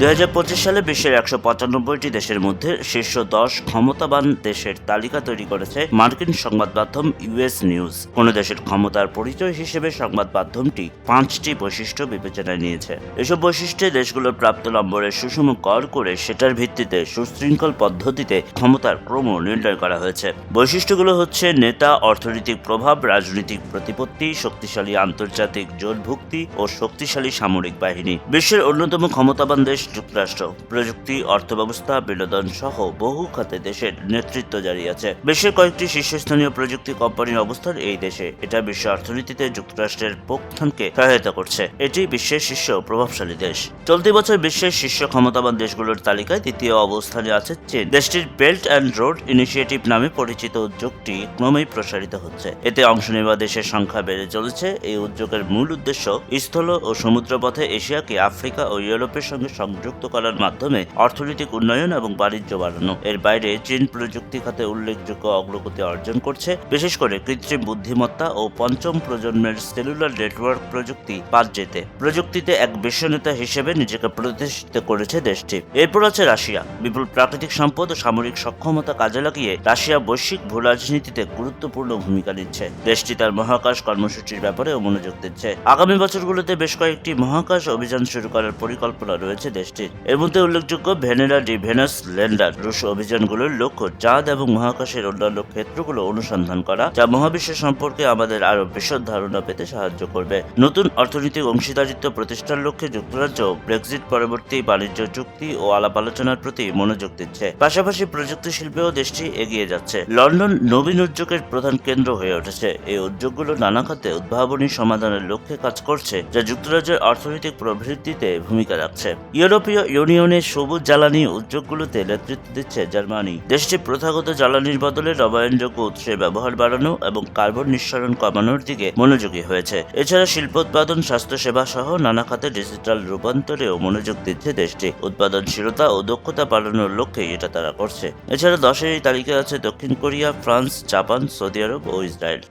দুই হাজার পঁচিশ সালে বিশ্বের একশো পঁচানব্বইটি দেশের মধ্যে শীর্ষ দশ ক্ষমতাবান দেশের তালিকা তৈরি করেছে মার্কিন সংবাদ মাধ্যম ইউএস নিউজ। কোন দেশের ক্ষমতার পরিচয় হিসেবে সংবাদ মাধ্যমটি পাঁচটি বৈশিষ্ট্য বিবেচনায় নিয়েছে। এসব বৈশিষ্ট্যে দেশগুলোর প্রাপ্ত নম্বরের সুষম কর করে সেটার ভিত্তিতে সুশৃঙ্খল পদ্ধতিতে ক্ষমতার ক্রম নির্ণয় করা হয়েছে। বৈশিষ্ট্যগুলো হচ্ছে নেতা, অর্থনৈতিক প্রভাব, রাজনৈতিক প্রতিপত্তি, শক্তিশালী আন্তর্জাতিক জোটভুক্তি ও শক্তিশালী সামরিক বাহিনী। বিশ্বের অন্যতম ক্ষমতাবান দেশ যুক্তরাষ্ট্র, প্রযুক্তি, অর্থব্যবস্থা, বিনোদন সহ বহু খাতে দেশের নেতৃত্ব জারি আছে বিশ্বের কয়েকটি শীর্ষস্থানীয় প্রযুক্তি কোম্পানির অবস্থান এই দেশে। এটা বিশ্ব অর্থনীতিতে যুক্তরাষ্ট্রের পক্ষানকে সহায়তা করছে। এটি বিশ্বের শীর্ষ প্রভাবশালী দেশ। চলতি বছর বিশ্বের শীর্ষ ক্ষমতাবান দেশগুলোর তালিকায় দ্বিতীয় অবস্থানে আছে চীন। দেশটির বেল্ট অ্যান্ড রোড ইনিশিয়েটিভ নামে পরিচিত উদ্যোগটি ক্রমেই প্রসারিত হচ্ছে। এতে অংশ নেওয়া দেশের সংখ্যা বেড়ে চলেছে। এই উদ্যোগের মূল উদ্দেশ্য স্থল ও সমুদ্রপথে এশিয়াকে আফ্রিকা ও ইউরোপের সঙ্গে সংযুক্ত করার মাধ্যমে অর্থনৈতিক উন্নয়ন এবং বাণিজ্য বাড়ানো। এর বাইরে চীন প্রযুক্তি খাতে উল্লেখযোগ্য অগ্রগতি অর্জন করছে। বিশেষ করে কৃত্রিম বুদ্ধিমত্তা ও পঞ্চম প্রজন্মের সেলুলার নেটওয়ার্ক প্রযুক্তি পাঁচ যেতে। প্রযুক্তিতে এক বিশ্বনেতা হিসেবে নিজেকে প্রতিষ্ঠিত করেছে দেশটি। এরপর আছে রাশিয়া। বিপুল প্রাকৃতিক সম্পদ ও সামরিক সক্ষমতা কাজে লাগিয়ে রাশিয়া বৈশ্বিক ভূ রাজনীতিতে গুরুত্বপূর্ণ ভূমিকা নিচ্ছে। দেশটি তার মহাকাশ কর্মসূচির ব্যাপারেও মনোযোগ দিচ্ছে। আগামী বছরগুলোতে বেশ কয়েকটি মহাকাশ অভিযান শুরু করার পরিকল্পনা রয়েছে দেশটির এর মধ্যে উল্লেখযোগ্য ভেনেরা ডি ভেনাস ল্যান্ডার রুশ অভিযানগুলোর লক্ষ্য চাঁদ এবং মহাকাশের অন্যান্য ক্ষেত্রগুলো অনুসন্ধান করা, যা মহাবিশ্ব সম্পর্কে আমাদের আরও বিশদ ধারণা পেতে সাহায্য করবে। নতুন অর্থনৈতিক অংশীদারিত্ব প্রতিষ্ঠার লক্ষ্যে যুক্তরাজ্য ব্রেক্সিট পরবর্তী বাণিজ্য চুক্তি ও আলাপ আলোচনার প্রতি মনোযোগ দিচ্ছে। পাশাপাশি প্রযুক্তি শিল্পেও দেশটি এগিয়ে যাচ্ছে। লন্ডন নবীন উদ্যোগের প্রধান কেন্দ্র হয়ে উঠেছে। এই উদ্যোগগুলো নানা খাতে উদ্ভাবনী সমাধানের লক্ষ্যে কাজ করছে, যা যুক্তরাজ্যের অর্থনৈতিক প্রবৃদ্ধিতে ভূমিকা রাখছে। ইউরোপীয় ইউনিয়নের সবুজ জ্বালানি উদ্যোগগুলোতে নেতৃত্ব দিচ্ছে জার্মানি। দেশটি প্রথাগত জ্বালানির বদলে নবায়নযোগ্য উৎসের ব্যবহার বাড়ানো এবং কার্বন নিঃসরণ কমানোর দিকে মনোযোগী হয়েছে। এছাড়া শিল্প উৎপাদন, স্বাস্থ্যসেবা সহ নানা খাতে ডিজিটাল রূপান্তরেও মনোযোগ দিচ্ছে দেশটি। উৎপাদনশীলতা ও দক্ষতা বাড়ানোর লক্ষ্যে এটা তারা করছে। এছাড়া দশের এই তালিকায় আছে দক্ষিণ কোরিয়া, ফ্রান্স, জাপান, সৌদি আরব ও ইসরায়েল।